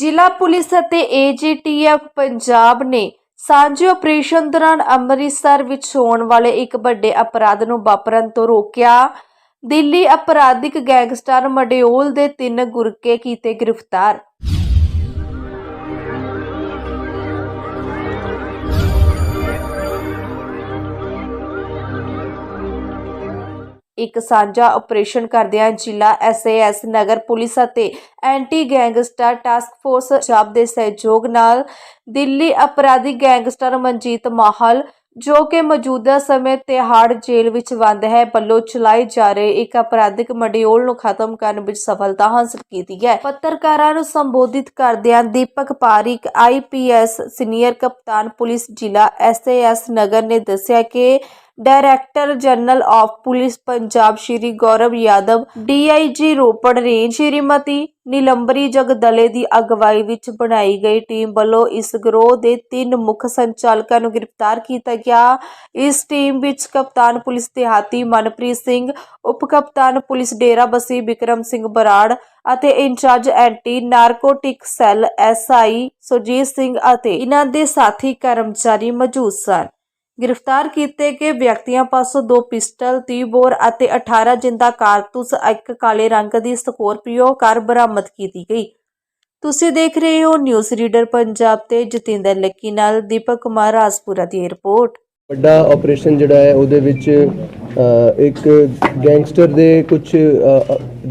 ਜ਼ਿਲ੍ਹਾ ਪੁਲਿਸ ਅਤੇ ਏਜੀਟੀਐਫ ਪੰਜਾਬ ਨੇ ਸਾਂਝੇ ਆਪਰੇਸ਼ਨ ਦੌਰਾਨ ਅੰਮ੍ਰਿਤਸਰ ਵਿੱਚ ਹੋਣ ਵਾਲੇ ਇੱਕ ਵੱਡੇ ਅਪਰਾਧ ਨੂੰ ਵਾਪਰਨ ਤੋਂ ਰੋਕਿਆ। ਦਿੱਲੀ ਅਪਰਾਧਿਕ ਗੈਂਗਸਟਰ ਮਡਿਓਲ ਦੇ ਤਿੰਨ ਗੁਰਕੇ ਕੀਤੇ ਗ੍ਰਿਫਤਾਰ। ਇੱਕ ਸਾਂਝਾ ਆਪਰੇਸ਼ਨ ਕਰਦਿਆਂ ਜ਼ਿਲ੍ਹਾ ਐਸਏਐਸ ਨਗਰ ਪੁਲਿਸ ਅਤੇ anti gangster task force Punjab ਦੇ ਸਹਿਯੋਗ ਨਾਲ ਦਿੱਲੀ ਅਪਰਾਧੀ ਗੈਂਗਸਟਰ ਮਨਜੀਤ ਮਾਹਲ, ਜੋ ਕਿ ਮੌਜੂਦਾ ਸਮੇਂ ਤਿਹਾੜ ਜੇਲ੍ਹ ਵਿੱਚ ਬੰਦ ਹੈ, ਵੱਲੋਂ ਚਲਾਏ ਜਾ ਰਹੇ ਇੱਕ ਅਪਰਾਧਿਕ ਮਡਿਓਲ ਨੂੰ ਖਤਮ ਕਰਨ ਵਿੱਚ ਸਫਲਤਾ ਹਾਸਲ ਕੀਤੀ ਹੈ। ਪੱਤਰਕਾਰਾਂ ਨੂੰ ਸੰਬੋਧਿਤ ਕਰਦਿਆਂ ਦੀਪਕ ਪਾਰਿਕ ਆਈਪੀਐਸ ਸੀਨੀਅਰ ਕਪਤਾਨ ਪੁਲਿਸ ਜ਼ਿਲ੍ਹਾ ਐਸਏਐਸ ਨਗਰ ਨੇ ਦੱਸਿਆ ਕਿ director general of police Punjab Shri Gaurav Yadav, DIG Ropar range Shrimati Nilambari Jagdale ਦੀ ਅਗਵਾਈ ਵਿੱਚ ਬਣਾਈ ਗਈ ਟੀਮ ਵੱਲੋਂ ਇਸ ਗਰੋਹ ਦੇ ਤਿੰਨ ਮੁੱਖ ਸੰਚਾਲਕਾਂ ਨੂੰ ਗ੍ਰਿਫਤਾਰ ਕੀਤਾ ਗਿਆ। ਇਸ ਟੀਮ ਵਿੱਚ ਕਪਤਾਨ ਪੁਲਿਸ ਦਿਹਾਤੀ ਮਨਪ੍ਰੀਤ ਸਿੰਘ, ਉਪ ਕਪਤਾਨ ਪੁਲਿਸ ਡੇਰਾ ਬਸੀ ਵਿਕਰਮ ਸਿੰਘ ਬਰਾੜ ਅਤੇ in charge anti narcotic cell SI Surjit Singh ਅਤੇ ਇਹਨਾਂ ਦੇ ਸਾਥੀ ਕਰਮਚਾਰੀ ਮੌਜੂਦ ਸਨ। ਗ੍ਰਿਫਤਾਰ ਕੀਤੇ ਗਏ ਵਿਅਕਤੀਆਂ ਪਾਸੋਂ ਦੋ ਪਿਸਟਲ 30 ਬੋਰ ਅਤੇ 18 ਜਿੰਦਾ ਕਾਰਤੂਸ, ਇੱਕ ਕਾਲੇ ਰੰਗ ਦੀ ਸਕੋਰਪੀਓ ਕਾਰ ਬਰਾਮਦ ਕੀਤੀ ਗਈ। ਤੁਸੀਂ ਦੇਖ ਰਹੇ ਹੋ ਨਿਊਜ਼ ਰੀਡਰ ਪੰਜਾਬ ਤੇ ਜਤਿੰਦਰ ਲੱਕੀ ਨਾਲ ਦੀਪਕ ਕੁਮਾਰ ਰਾਜਪੁਰਾ ਦੀ ਰਿਪੋਰਟ। ਵੱਡਾ ਆਪਰੇਸ਼ਨ ਜਿਹੜਾ ਹੈ, ਉਹਦੇ ਵਿੱਚ ਇੱਕ ਗੈਂਗਸਟਰ ਦੇ ਕੁਝ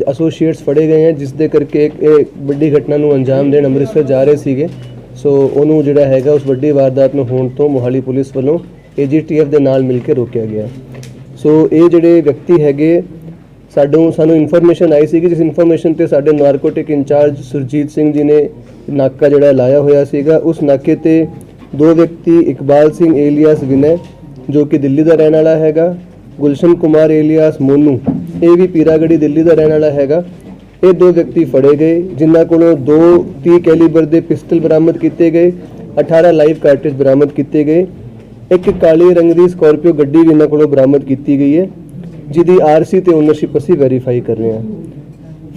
ਐਸੋਸੀਏਟਸ ਫੜੇ ਗਏ ਹਨ ਜਿਸ ਦੇ ਕਰਕੇ ਇੱਕ ਵੱਡੀ ਘਟਨਾ ਨੂੰ ਅੰਜਾਮ ਦੇਣ ਅੰਮ੍ਰਿਤਸਰ ਜਾ ਰਹੇ ਸੀਗੇ। ਸੋ ਉਹਨੂੰ ਜਿਹੜਾ ਹੈਗਾ, ਉਸ ਵੱਡੀ ਵਾਰਦਾਤ ਨੂੰ ਹੋਣ ਤੋਂ ਮੋਹਾਲੀ ਪੁਲਿਸ ਵੱਲੋਂ ਏਜੀਟੀਐਫ ਦੇ ਨਾਲ ਮਿਲ ਕੇ ਰੋਕਿਆ ਗਿਆ। ਸੋ ਇਹ ਜਿਹੜੇ ਵਿਅਕਤੀ ਹੈਗੇ ਸਾਨੂੰ ਸਾਨੂੰ ਇਨਫੋਰਮੇਸ਼ਨ ਆਈ ਸੀ ਕਿ ਜਿਸ ਇਨਫੋਰਮੇਸ਼ਨ ਤੇ ਸਾਡੇ ਨਾਰਕੋਟਿਕ ਇੰਚਾਰਜ ਸੁਰਜੀਤ ਸਿੰਘ ਜੀ ਨੇ ਨਾਕਾ ਜਿਹੜਾ ਲਾਇਆ ਹੋਇਆ ਸੀਗਾ, ਉਸ ਨਾਕੇ ਤੇ ਦੋ ਵਿਅਕਤੀ, ਇਕਬਾਲ ਸਿੰਘ ਏਲੀਆਸ ਵਿਨੈ, ਜੋ ਕਿ ਦਿੱਲੀ ਦਾ ਰਹਿਣ ਵਾਲਾ ਹੈਗਾ, ਗੁਲਸ਼ਨ ਕੁਮਾਰ ਏਲੀਆਸ ਮੋਨੂ, ਇਹ ਵੀ ਪੀਰਾਗੜੀ ਦਿੱਲੀ ਦਾ ਰਹਿਣ ਵਾਲਾ ਹੈਗਾ। ਇਹ ਦੋ ਵਿਅਕਤੀ ਫੜੇ ਗਏ, ਜਿਨ੍ਹਾਂ ਕੋਲੋਂ ਦੋ 30 ਕੈਲੀਬਰ ਦੇ ਪਿਸਟਲ ਬਰਾਮਦ ਕੀਤੇ ਗਏ 18 ਲਾਈਵ ਕਾਰਟ੍ਰਿਜ ਬਰਾਮਦ ਕੀਤੇ ਗਏ। ਇੱਕ ਕਾਲੇ ਰੰਗ ਦੀ ਸਕਾਰਪੀਓ ਗੱਡੀ ਵੀ ਇਹਨਾਂ ਕੋਲੋਂ ਬਰਾਮਦ ਕੀਤੀ ਗਈ ਹੈ, ਜਿਹਦੀ ਆਰਸੀ ਤੇ ਓਨਰਸ਼ਿਪ ਅਸੀਂ ਵੈਰੀਫਾਈ ਕਰ ਰਹੇ ਹਾਂ।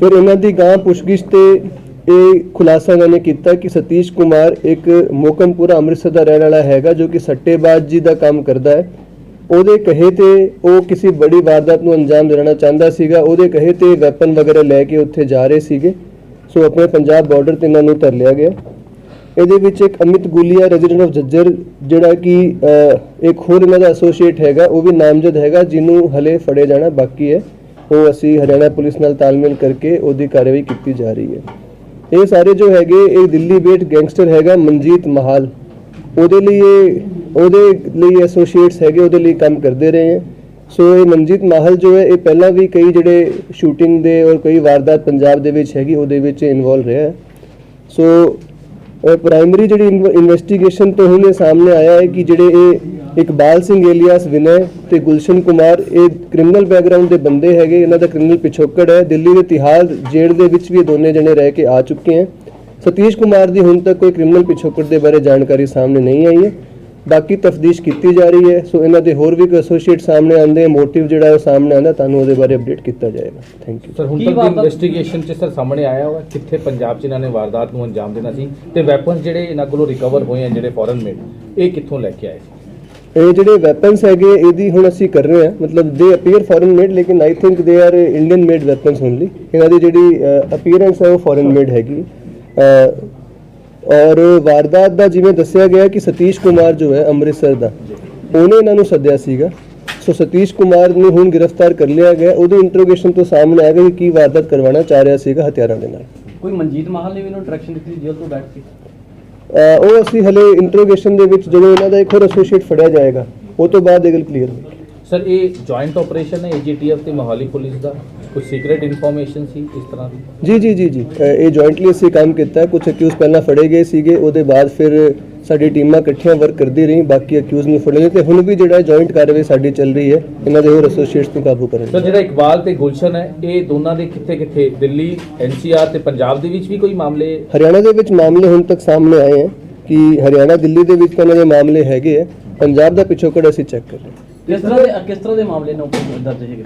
ਫਿਰ ਇਹਨਾਂ ਦੀ ਗਾਂ ਪੁੱਛਗਿੱਛ ਤੇ ਇਹ ਖੁਲਾਸਾ ਇਹਨਾਂ ਨੇ ਕੀਤਾ ਕਿ ਸਤੀਸ਼ ਕੁਮਾਰ ਇੱਕ ਮੋਕਮਪੁਰਾ ਅੰਮ੍ਰਿਤਸਰ ਦਾ ਰਹਿਣ ਵਾਲਾ ਹੈਗਾ, ਜੋ ਕਿ ਸੱਟੇਬਾਜ਼ ਜੀ ਦਾ ਕੰਮ ਕਰਦਾ ਹੈ। ਉਹਦੇ ਕਹੇ ਤੇ ਉਹ ਕਿਸੇ ਬੜੀ ਵਾਰਦਾਤ ਨੂੰ ਅੰਜਾਮ ਦੇਣਾ ਚਾਹੁੰਦਾ ਸੀਗਾ, ਉਹਦੇ ਕਹੇ ਤੇ ਵੈਪਨ ਵਗੈਰਾ ਲੈ ਕੇ ਉੱਥੇ ਜਾ ਰਹੇ ਸੀਗੇ। ਸੋ ਆਪਣੇ ਪੰਜਾਬ ਬਾਰਡਰ ਤੇ ਇਹਨਾਂ ਨੂੰ ਧਰ ਲਿਆ ਗਿਆ। ਇਹਦੇ ਵਿੱਚ ਇੱਕ ਅਮਿਤ ਗੁਲੀਆ, ਰੈਜ਼ੀਡੈਂਟ ਆਫ ਜੱਜਰ, ਜਿਹੜਾ ਕਿ ਇੱਕ ਹੋਰ ਇਹਨਾਂ ਦਾ ਐਸੋਸੀਏਟ ਹੈਗਾ, ਉਹ ਵੀ ਨਾਮਜ਼ਦ ਹੈਗਾ, ਜਿਹਨੂੰ ਹਲੇ ਫੜੇ ਜਾਣਾ ਬਾਕੀ ਹੈ। ਉਹ ਅਸੀਂ ਹਰਿਆਣਾ ਪੁਲਿਸ ਨਾਲ ਤਾਲਮੇਲ ਕਰਕੇ ਉਹਦੀ ਕਾਰਵਾਈ ਕੀਤੀ ਜਾ ਰਹੀ ਹੈ। ਇਹ ਸਾਰੇ ਜੋ ਹੈਗੇ, ਇਹ ਦਿੱਲੀ ਬੇਟ ਗੈਂਗਸਟਰ ਹੈਗਾ, ਮਨਜੀਤ ਮਹਾਲ। ਉਹਦੇ ਲਈ ਇਹ, ਉਹਦੇ ਲਈ ਐਸੋਸੀਏਟਸ ਹੈਗੇ, ਉਹਦੇ ਲਈ ਕੰਮ ਕਰਦੇ ਰਹੇ ਹੈ। ਸੋ ਇਹ ਮਨਜੀਤ ਮਾਹਲ ਜੋ ਹੈ, ਇਹ ਪਹਿਲਾਂ ਵੀ ਕਈ ਜਿਹੜੇ ਸ਼ੂਟਿੰਗ ਦੇ ਔਰ ਕਈ ਵਾਰਦਾਤ ਪੰਜਾਬ ਦੇ ਵਿੱਚ ਹੈਗੀ, ਉਹਦੇ ਵਿੱਚ ਇਨਵੋਲਵ ਰਿਹਾ ਹੈ। ਸੋ ਪ੍ਰਾਇਮਰੀ ਜਿਹੜੀ ਇਨਵੈਸਟੀਗੇਸ਼ਨ ਤੋਂ ਹੁਣ ਇਹ ਸਾਹਮਣੇ ਆਇਆ ਹੈ ਕਿ ਜਿਹੜੇ ਇਹ ਇਕਬਾਲ ਸਿੰਘ ਏਲੀਆਸ ਵਿਨੈ ਤੇ ਗੁਲਸ਼ਨ ਕੁਮਾਰ, ਇਹ ਕ੍ਰਿਮੀਨਲ ਬੈਕਗ੍ਰਾਉਂਡ ਦੇ ਬੰਦੇ ਹੈਗੇ, ਇਹਨਾਂ ਦਾ ਕ੍ਰਿਮੀਨਲ ਪਿਛੋਕੜ ਹੈ। ਦਿੱਲੀ ਦੇ ਤਿਹਾੜ ਜੇਲ੍ਹ ਦੇ ਵਿੱਚ ਵੀ ਇਹ ਦੋਨੇ ਜਣੇ ਰਹਿ ਕੇ ਆ ਚੁੱਕੇ ਹਨ ਸਤੀਸ਼ ਕੁਮਾਰ ਦੀ ਹੁਣ ਤੱਕ ਕੋਈ ਕ੍ਰਿਮੀਨਲ ਪਿਛੋਕੜ ਦੇ ਬਾਰੇ ਜਾਣਕਾਰੀ ਸਾਹਮਣੇ ਨਹੀਂ ਆਈ ਹੈ। ਬਾਕੀ ਤਫਤੀਸ਼ ਕੀਤੀ ਜਾ ਰਹੀ ਹੈ ਸੋ ਇਹਨਾਂ ਦੇ ਹੋਰ ਵੀ ਐਸੋਸੀਏਟ ਸਾਹਮਣੇ ਆਉਂਦੇ ਮੋਟਿਵ ਜਿਹੜਾ ਹੈ ਉਹ ਸਾਹਮਣੇ ਆਉਂਦਾ ਤੁਹਾਨੂੰ ਉਹਦੇ ਬਾਰੇ ਅਪਡੇਟ ਕੀਤਾ ਜਾਏਗਾ। ਥੈਂਕ ਯੂ ਸਰ ਹੁਣ ਤੱਕ ਇਨਵੈਸਟੀਗੇਸ਼ਨ 'ਚ ਸਰ ਸਾਹਮਣੇ ਆਇਆ ਹੋਇਆ ਕਿੱਥੇ ਪੰਜਾਬ 'ਚ ਇਹਨਾਂ ਨੇ ਵਾਰਦਾਤ ਨੂੰ ਅੰਜਾਮ ਦੇਣਾ ਸੀ ਤੇ ਵੈਪਨਸ ਜਿਹੜੇ ਇਹਨਾਂ ਕੋਲੋਂ ਰਿਕਵਰ ਹੋਏ ਆ ਜਿਹੜੇ ਫੋਰਨ ਮੇਡ ਇਹ ਕਿੱਥੋਂ ਲੈ ਕੇ ਆਏ ਸੀ? ਇਹ ਜਿਹੜੇ ਵੈਪਨਸ ਹੈਗੇ ਇਹਦੀ ਹੁਣ ਅਸੀਂ ਕਰ ਰਹੇ ਹਾਂ ਮਤਲਬ ਦੇ ਅਪੀਅਰ ਫੋਰਨ ਮੇਡ ਲੇਕਿਨ I think they are Indian made weapons only ਇਹਨਾਂ ਦੀ ਜਿਹੜੀ ਅਪੀਅਰੈਂਸ ਹੈ ਉਹ ਫੋਰਨ ਮੇਡ ਹੈਗੀ। ਔਰ ਵਾਰਦਾਤ ਦਾ ਜਿਵੇਂ ਦੱਸਿਆ ਗਿਆ ਕਿ ਸਤੀਸ਼ ਕੁਮਾਰ ਜੋ ਹੈ ਅੰਮ੍ਰਿਤਸਰ ਦਾ ਉਹਨੇ ਇਹਨਾਂ ਨੂੰ ਸੱਦਿਆ ਸੀਗਾ। ਸੋ ਸਤੀਸ਼ ਕੁਮਾਰ ਨੂੰ ਹੁਣ ਗ੍ਰਿਫਤਾਰ ਕਰ ਲਿਆ ਗਿਆ। ਉਹਦੇ ਇੰਟਰੋਗੇਸ਼ਨ ਤੋਂ ਸਾਹਮਣੇ ਆਇਆ ਕਿ ਕੀ ਵਾਰਦਾਤ ਕਰਵਾਉਣਾ ਚਾਹ ਰਿਹਾ ਸੀਗਾ ਹਥਿਆਰਾਂ ਦੇ ਨਾਲ। ਕੋਈ ਮਨਜੀਤ ਮਾਹਲ ਨੇ ਵੀ ਇਹਨੂੰ ਡਾਇਰੈਕਸ਼ਨ ਦਿੱਤੀ ਜੇਲ੍ਹ ਤੋਂ ਬੈਠ ਕੇ? ਅਹ, ਉਹ ਅਸੀਂ ਹਲੇ ਇੰਟਰੋਗੇਸ਼ਨ ਦੇ ਵਿੱਚ ਜਦੋਂ ਇਹਨਾਂ ਦਾ ਇੱਕ ਹੋਰ ਐਸੋਸੀਏਟ ਫੜਿਆ ਜਾਏਗਾ ਉਹ ਤੋਂ ਬਾਅਦ ਇਹ ਗੱਲ ਕਲੀਅਰ ਹੋਏਗੀ। ਸਰ ਇਹ ਜੁਆਇੰਟ ਆਪਰੇਸ਼ਨ ਹੈ ਏਜੀਟੀਐਫ ਤੇ ਮੋਹਾਲੀ ਪੁਲਿਸ ਦਾ? ਕੁਝ ਸੀਕ੍ਰੀਟ ਇਨਫੋਰਮੇਸ਼ਨ ਸੀ ਇਸ ਤਰ੍ਹਾਂ ਦੀ? ਜੀ ਜੀ ਜੀ ਜੀ। ਅ, ਇਹ ਜੁਆਇੰਟਲੀ ਅਸੀਂ ਕੰਮ ਕੀਤਾ। ਕੁਝ ਅਕਿਊਜ਼ ਪਹਿਲਾਂ ਫੜੇ ਗਏ ਸੀਗੇ। ਉਹਦੇ ਬਾਅਦ ਫਿਰ ਸਾਡੀ ਟੀਮਾਂ ਇਕੱਠੀਆਂ ਵਰਕ ਕਰਦੀ ਰਹੀ ਬਾਕੀ ਅਕਿਊਜ਼ ਨੂੰ ਫੜੇ ਤੇ ਹੁਣ ਵੀ ਜਿਹੜਾ ਜੁਆਇੰਟ ਕਾਰਵਾਈ ਸਾਡੀ ਚੱਲ ਰਹੀ ਹੈ ਇਹਨਾਂ ਦੇ ਹੋਰ ਐਸੋਸੀਏਟਸ ਨੂੰ ਕਾਬੂ ਕਰਨ ਸਰ ਜਿਹੜਾ ਇਕਬਾਲ ਤੇ ਗੁਲਸ਼ਨ ਹੈ ਇਹ ਦੋਨਾਂ ਦੇ ਕਿੱਥੇ ਕਿੱਥੇ ਦਿੱਲੀ ਐਨਸੀਆਰ ਤੇ ਪੰਜਾਬ ਦੇ ਵਿੱਚ ਵੀ ਕੋਈ ਮਾਮਲੇ? ਹਰਿਆਣਾ ਦੇ ਵਿੱਚ ਮਾਮਲੇ ਹੁਣ ਤੱਕ ਸਾਹਮਣੇ ਆਏ ਹੈ ਕਿ ਹਰਿਆਣਾ ਦਿੱਲੀ ਦੇ ਵਿੱਚ ਤਾਂ ਇਹਨਾਂ ਦੇ ਮਾਮਲੇ ਹੈਗੇ ਹੈ। ਪੰਜਾਬ ਦਾ ਪਿਛੋਕੜ ਅਸੀਂ ਚੈੱਕ ਕਰ ਰਹੇ ਹਾਂ? ਕਿਸ ਤਰ੍ਹਾਂ ਦੇ ਕਿਸ ਤਰ੍ਹਾਂ ਦੇ ਮਾਮਲੇ ਨੇ ਦਰਜ ਹੈਗੇ?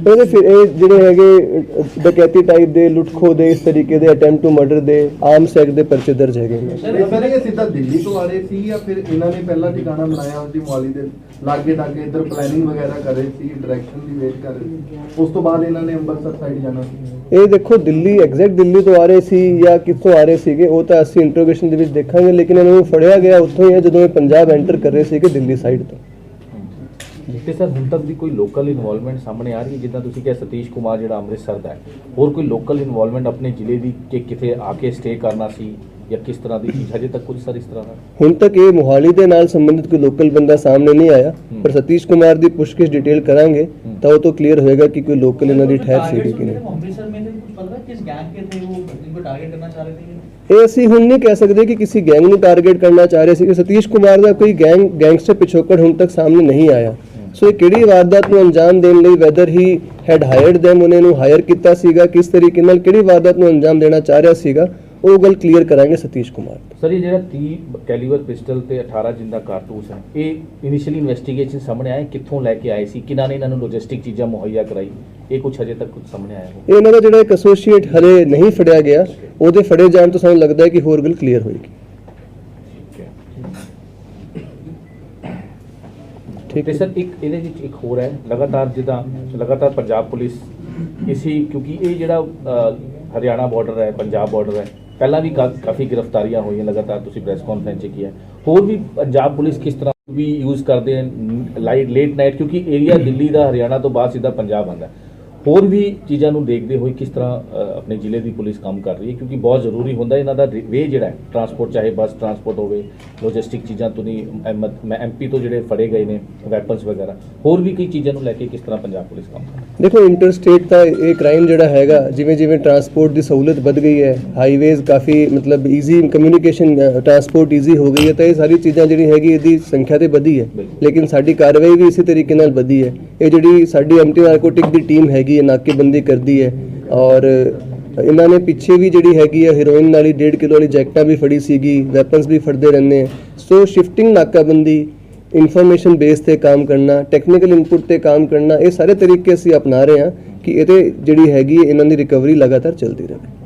ਇਹਦੇ ਫਿਰ ਇਹ ਜਿਹੜੇ ਹੈਗੇ ਡਕੈਤੀ ਟਾਈਪ ਦੇ ਲੁੱਟਖੋ ਦੇ ਇਸ ਤਰੀਕੇ ਦੇ ਅਟੈਂਪਟ ਟੂ ਮਰਡਰ ਦੇ ਆਰਮਸ ਐਕਟ ਦੇ ਪਰਚੇ ਦਰਜ ਹੈਗੇ ਨੇ। ਸਰ ਇਹ ਸਿੱਧਾ ਦਿੱਲੀ ਤੋਂ ਆ ਰਹੇ ਸੀ ਜਾਂ ਫਿਰ ਇਹਨਾਂ ਨੇ ਪਹਿਲਾਂ ਠਿਕਾਣਾ ਬਣਾਇਆ ਸੀ ਮੋਹਾਲੀ ਦੇ ਲਾਗੇ ਲਾਗੇ ਇੱਧਰ ਪਲੈਨਿੰਗ ਵਗੈਰਾ ਕਰ ਰਹੇ ਸੀ ਡਾਇਰੈਕਸ਼ਨ ਦੀ ਵੇਟ ਕਰ ਰਹੇ ਸੀ। ਉਸ ਤੋਂ ਬਾਅਦ ਇਹਨਾਂ ਨੇ ਅੰਮ੍ਰਿਤਸਰ ਸਾਈਡ ਜਾਣਾ ਸੀ। ਇਹ ਦੇਖੋ ਦਿੱਲੀ ਐਗਜ਼ੈਕਟ ਦਿੱਲੀ ਤੋਂ ਆ ਰਹੇ ਸੀ ਜਾਂ ਕਿੱਥੋਂ ਆ ਰਹੇ ਸੀਗੇ ਉਹ ਤਾਂ ਅਸੀਂ ਇੰਟਰੋਗੇਸ਼ਨ ਦੇ ਵਿੱਚ ਦੇਖਾਂਗੇ ਲੇਕਿਨ ਇਹਨਾਂ ਨੂੰ ਫੜਿਆ ਗਿਆ ਉੱਥੋਂ ਹੀ ਹੈ ਜਦੋਂ ਇਹ ਪੰਜਾਬ ਐਂਟਰ ਕਰ ਰਹੇ ਸੀਗੇ ਦਿੱਲੀ ਸਾਈਡ ਤੋਂ। ਤੇ ਸਰ ਹੁਣ ਤੱਕ ਦੀ ਕੋਈ ਲੋਕਲ ਇਨਵੋਲਵਮੈਂਟ ਸਾਹਮਣੇ ਆ ਰਹੀ ਹੈ? ਜਿੱਦਾਂ ਤੁਸੀਂ ਕਿਹਾ ਸਤੀਸ਼ ਕੁਮਾਰ ਜਿਹੜਾ ਅੰਮ੍ਰਿਤਸਰ ਦਾ ਹੈ। ਹੋਰ ਕੋਈ ਲੋਕਲ ਇਨਵੋਲਵਮੈਂਟ ਆਪਣੇ ਜ਼ਿਲ੍ਹੇ ਦੀ ਕਿ ਕਿਥੇ ਆ ਕੇ ਸਟੇ ਕਰਨਾ ਸੀ ਜਾਂ ਕਿਸ ਤਰ੍ਹਾਂ ਦੀ ਚੀਜ਼ ਹਜੇ ਤੱਕ ਕੁਝ ਸਰ ਇਸ ਤਰ੍ਹਾਂ ਦਾ? ਹੁਣ ਤੱਕ ਇਹ ਮੋਹਾਲੀ ਦੇ ਨਾਲ ਸੰਬੰਧਿਤ ਕੋਈ ਲੋਕਲ ਬੰਦਾ ਸਾਹਮਣੇ ਨਹੀਂ ਆਇਆ। ਪਰ ਸਤੀਸ਼ ਕੁਮਾਰ ਦੀ ਪੁੱਛਗਿੱਛ ਡਿਟੇਲ ਕਰਾਂਗੇ ਤਾਂ ਉਹ ਤੋਂ ਕਲੀਅਰ ਹੋਏਗਾ ਕਿ ਕੋਈ ਲੋਕਲ ਇਹਨਾਂ ਦੀ ਠਹਿਰ ਸੀ ਕਿ ਨਹੀਂ। ਅੰਮ੍ਰਿਤਸਰ ਇਹ ਅਸੀਂ ਹੁਣ ਨਹੀਂ ਕਹਿ ਸਕਦੇ ਕਿ ਕਿਸੇ ਗੈਂਗ ਨੂੰ ਟਾਰਗੇਟ ਕਰਨਾ ਚਾਹ ਰਹੇ ਸੀ ਕਿ ਸਤੀਸ਼ ਕੁਮਾਰ ਦਾ ਕੋਈ ਗੈਂਗ ਗੈਂਗਸਟਰ ਪਿਛੋਕੜ ਹੁਣ ਤੱਕ ਸਾਹਮਣੇ ਨਹੀਂ ਆਇਆ। ਸੋ ਇਹ ਕਿਹੜੀ ਵਾਰਦਾਤ ਨੂੰ ਅੰਜਾਮ ਦੇਣ ਲਈ whether he had hired them, ਉਹਨਾਂ ਨੂੰ ਹਾਇਰ ਕੀਤਾ ਸੀਗਾ, ਕਿਸ ਤਰੀਕੇ ਨਾਲ ਕਿਹੜੀ ਵਾਰਦਾਤ ਨੂੰ ਅੰਜਾਮ ਦੇਣਾ ਚਾਹ ਰਿਹਾ ਸੀਗਾ। ਉਹ ਗੱਲ ਕਲੀਅਰ ਕਰਾਂਗੇ ਸਤੀਸ਼ ਕੁਮਾਰ ਸਰ ਇਹ ਜਿਹੜਾ 30 ਕੈਲੀਬਰ ਪਿਸਟਲ ਤੇ 18 ਜਿੰਦਾ ਕਾਰਤੂਸ ਹੈ ਇਹ ਇਨੀਸ਼ੀਅਲੀ ਇਨਵੈਸਟੀਗੇਸ਼ਨ ਸਾਹਮਣੇ ਆਏ ਕਿੱਥੋਂ ਲੈ ਕੇ ਆਏ ਸੀ? ਕਿਹਨਾਂ ਨੇ ਇਹਨਾਂ ਨੂੰ ਲੌਜਿਸਟਿਕ ਚੀਜ਼ਾਂ ਮੁਹੱਈਆ ਕਰਾਈ? ਇਹ ਕੁਝ ਹਜੇ ਤੱਕ ਕੁਝ ਸਾਹਮਣੇ ਆਇਆ ਹੋ ਇਹ ਇਹਨਾਂ ਦਾ ਜਿਹੜਾ ਇੱਕ ਐਸੋਸੀਏਟ ਹਲੇ ਨਹੀਂ ਫੜਿਆ ਗਿਆ ਉਹਦੇ ਫੜੇ ਜਾਣ ਤੋਂ ਸਾਨੂੰ ਲੱਗਦਾ ਹੈ ਕਿ ਹੋਰ ਗੱਲ ਕਲੀਅਰ ਹੋਏਗੀ। ਠੀਕ ਹੈ। ਸਰ ਇੱਕ ਇਹਦੇ ਵਿੱਚ ਇੱਕ ਹੋਰ ਹੈ ਲਗਾਤਾਰ ਜਿੱਦਾਂ ਲਗਾਤਾਰ ਪੰਜਾਬ ਪੁਲਿਸ ਇਸੀ ਕਿਉਂਕਿ ਇਹ ਜਿਹੜਾ ਹਰਿਆਣਾ ਬਾਰਡਰ ਹੈ ਪੰਜਾਬ ਬਾਰਡਰ ਹੈ ਪਹਿਲਾਂ ਵੀ ਕਾ- ਕਾਫੀ ਗ੍ਰਿਫਤਾਰੀਆਂ ਹੋਈਆਂ, ਲਗਾਤਾਰ ਤੁਸੀਂ ਪ੍ਰੈਸ ਕਾਨਫਰੰਸ 'ਚ ਕੀਤਾ ਹੋਰ ਵੀ ਪੰਜਾਬ ਪੁਲਿਸ ਕਿਸ ਤਰ੍ਹਾਂ ਵੀ ਯੂਜ਼ ਕਰਦੇ ਹਨ ਲਾਈਟ ਲੇਟ ਨਾਈਟ ਕਿਉਂਕਿ ਏਰੀਆ ਦਿੱਲੀ ਦਾ ਹਰਿਆਣਾ ਤੋਂ ਬਾਅਦ ਸਿੱਧਾ ਪੰਜਾਬ ਆਉਂਦਾ ਹੈ। ਹੋਰ ਵੀ ਚੀਜ਼ਾਂ ਨੂੰ ਦੇਖਦੇ ਹੋਏ ਕਿਸ ਤਰ੍ਹਾਂ ਆਪਣੇ ਜ਼ਿਲ੍ਹੇ ਦੀ ਪੁਲਿਸ ਕੰਮ ਕਰ ਰਹੀ ਹੈ? ਕਿਉਂਕਿ ਬਹੁਤ ਜ਼ਰੂਰੀ ਹੁੰਦਾ ਇਹਨਾਂ ਦਾ ਵੇ ਜਿਹੜਾ ਟਰਾਂਸਪੋਰਟ ਚਾਹੇ ਬੱਸ ਟਰਾਂਸਪੋਰਟ ਹੋਵੇ ਲੌਜਿਸਟਿਕ ਚੀਜ਼ਾਂ ਤੋਂ ਨਹੀਂ ਅਹਿਮਦ ਮੈਂ ਐਮਪੀ ਤੋਂ ਜਿਹੜੇ ਫੜੇ ਗਏ ਨੇ ਵੈਪਨਸ ਵਗੈਰਾ ਹੋਰ ਵੀ ਕਈ ਚੀਜ਼ਾਂ ਨੂੰ ਲੈ ਕੇ ਕਿਸ ਤਰ੍ਹਾਂ ਪੰਜਾਬ ਪੁਲਿਸ ਕੰਮ ਕਰ ਰਹੀ ਹੈ? ਦੇਖੋ ਇੰਟਰ ਸਟੇਟ ਦਾ ਇਹ ਕ੍ਰਾਈਮ ਜਿਹੜਾ ਹੈਗਾ ਜਿਵੇਂ ਜਿਵੇਂ ਟਰਾਂਸਪੋਰਟ ਦੀ ਸਹੂਲਤ ਵੱਧ ਗਈ ਹੈ ਹਾਈਵੇਜ਼ ਕਾਫੀ ਮਤਲਬ ਈਜ਼ੀ ਕਮਿਊਨੀਕੇਸ਼ਨ ਟਰਾਂਸਪੋਰਟ ਈਜ਼ੀ ਹੋ ਗਈ ਹੈ ਤਾਂ ਇਹ ਸਾਰੀ ਚੀਜ਼ਾਂ ਜਿਹੜੀ ਹੈਗੀ ਇਹਦੀ ਸੰਖਿਆ ਤੇ ਵਧੀ ਹੈ। ਲੇਕਿਨ ਸਾਡੀ ਕਾਰਵਾਈ ਵੀ ਇਸੇ ਤਰੀਕੇ ਨਾਲ ਵਧੀ ਹੈ। ਇਹ ਜਿਹੜੀ ਸਾਡੀ ਐਂਟੀ ਨਾਰਕੋਟਿਕ ਦੀ ਟੀਮ ਹੈਗੀ ਹੈ ਨਾਕੇਬੰਦੀ ਕਰਦੀ ਹੈ ਔਰ ਇਹਨਾਂ ਨੇ ਪਿੱਛੇ ਵੀ ਜਿਹੜੀ ਹੈਗੀ ਹੈ ਹੀਰੋਇਨ ਵਾਲੀ 1.5 ਕਿਲੋ ਵਾਲੀ ਜੈਕਟਾਂ ਵੀ ਫੜੀ ਸੀਗੀ ਵੈਪਨਸ ਵੀ ਫੜਦੇ ਰਹਿੰਦੇ ਸੋ ਸ਼ਿਫਟਿੰਗ ਨਾਕਾਬੰਦੀ ਇਨਫੋਰਮੇਸ਼ਨ ਬੇਸ ਤੇ ਕੰਮ ਕਰਨਾ ਟੈਕਨੀਕਲ ਇਨਪੁਟ ਤੇ ਕੰਮ ਕਰਨਾ ਇਹ ਸਾਰੇ ਤਰੀਕੇ ਅਸੀਂ ਅਪਣਾ ਰਹੇ ਹਾਂ ਕਿ ਇਹਦੇ ਜਿਹੜੀ ਹੈਗੀ ਹੈ, ਇਹਨਾਂ ਦੀ ਰਿਕਵਰੀ ਲਗਾਤਾਰ ਚੱਲਦੀ ਰਹੇ।